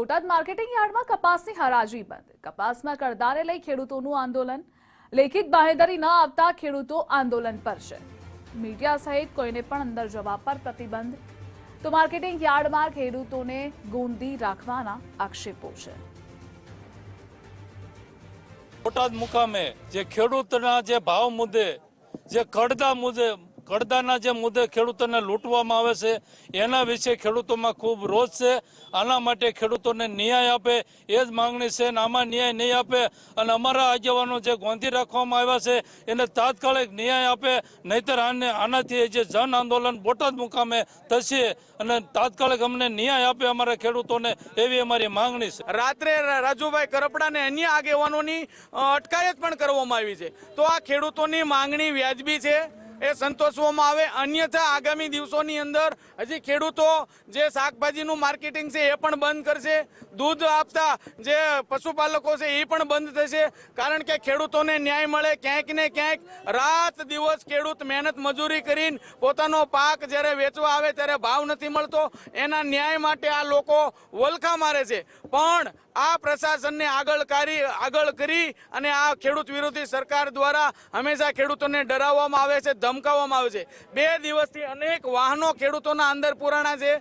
Botad marketing યાર્ડમાં કપાસની હરાજી બંધ. કપાસમાં કરદારે લઈ ખેડૂતોનું આંદોલન. લેખિત બાહેધરી ન આપતા ખેડૂતો આંદોલન પર છે મીડિયા સહિત કોઈને પણ અંદર જવા પર પ્રતિબંધ. તો માર્કેટિંગ યાર્ડમાં ખેડૂતોને ગોંધી રાખવાના આક્ષેપો છે. બોટાદ મુકામે જે ખેડૂતના જે ભાવ મુદ્દે, જે કડદા મુદ્દે કડદાના જે મુદ્દે ખેડૂતોને લૂંટવામાં આવે છે, એના વિશે ખેડૂતોમાં ખૂબ રોષ છે. આના માટે ખેડૂતોને ન્યાય આપે, એ જ માંગણી છે અને આમાં ન્યાય નહીં આપે અને અમારા આગેવાનો જે ગોંધી રાખવામાં આવ્યા છે, એને તાત્કાલિક ન્યાય આપે, નહીતર આને આનાથી જે જન આંદોલન બોટાદ મુકામે થશે અને તાત્કાલિક અમને ન્યાય આપે અમારા ખેડૂતોને, એવી અમારી માંગણી છે. રાત્રે રાજુભાઈ કરપડા અને અન્ય આગેવાનોની અટકાયત પણ કરવામાં આવી છે. તો આ ખેડૂતોની માંગણી વ્યાજબી છે? એ સંતોષવામાં આવે. અન્યથા આગામી દિવસોની અંદર હજી ખેડૂતો જે શાકભાજીનું માર્કેટિંગ છે એ પણ બંધ કરશે. દૂધ આપતા જે પશુપાલકો છે એ પણ બંધ થશે. કારણ કે ખેડૂતોને ન્યાય મળે ક્યાંક ને ક્યાંક. રાત દિવસ ખેડૂત મહેનત મજૂરી કરીને પોતાનો પાક જ્યારે વેચવા આવે ત્યારે ભાવ નથી મળતો. એના ન્યાય માટે આ લોકો વલખા મારે છે. પણ આ પ્રશાસનને આગળ કરી આગળ કરી અને આ ખેડૂત વિરોધી સરકાર દ્વારા હંમેશા ખેડૂતોને ડરાવવામાં આવે છે ધમકાવવામાં આવે છે. બે દિવસથી અનેક વાહનો ખેડૂતોના અંદર પુરાણા છે.